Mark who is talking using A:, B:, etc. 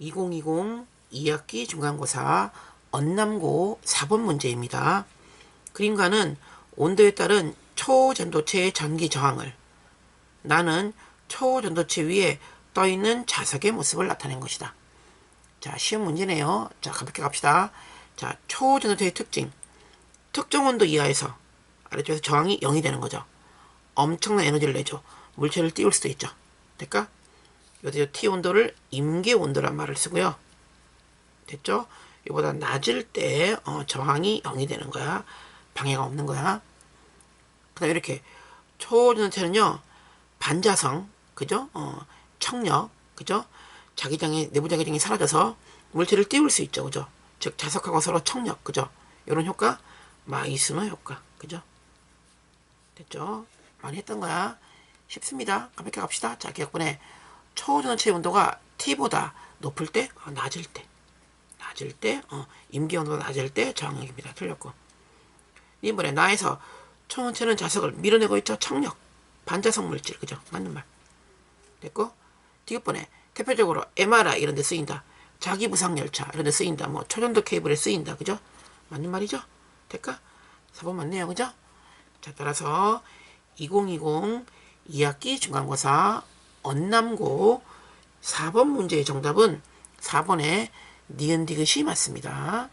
A: 2020 2학기 중간고사 언남고 4번 문제입니다. 그림과는 온도에 따른 초전도체의 전기 저항을 나는 초전도체 위에 떠있는 자석의 모습을 나타낸 것이다. 자, 쉬운 문제네요. 자, 가볍게 갑시다. 자, 초전도체의 특징. 특정 온도 이하에서 아래쪽에서 저항이 0이 되는 거죠. 엄청난 에너지를 내죠. 물체를 띄울 수도 있죠. 될까? 여기서 T 온도를 임계 온도란 말을 쓰고요. 됐죠? 이보다 낮을 때 어, 저항이 0이 되는 거야. 방해가 없는 거야. 그 다음 이렇게 초전도체는요. 반자성, 그죠? 어, 청력, 그죠? 자기장의 내부 자기장이 사라져서 물체를 띄울 수 있죠, 그죠? 즉 자석하고 서로 청력, 그죠? 이런 효과, 마이스너 효과, 그죠? 됐죠? 많이 했던 거야. 쉽습니다. 가볍게 갑시다. 자, 기억분에 초전체 온도가 T보다 높을 때, 어, 낮을 때, 낮을 때, 어, 임기 온도가 낮을 때 저항력입니다. 틀렸고. 이번에 나에서 초전체는 자석을 밀어내고 있죠. 청력, 반자석 물질, 그죠? 맞는 말. 됐고. 뒤번에 대표적으로 MRI 이런 데 쓰인다. 자기 부상 열차 이런 데 쓰인다. 뭐 초전도 케이블에 쓰인다. 그죠? 맞는 말이죠? 될까? 4번 맞네요. 그죠? 자, 따라서 2020 2학기 중간고사 언남고 4번 문제의 정답은 4번의 니은디귿이 맞습니다.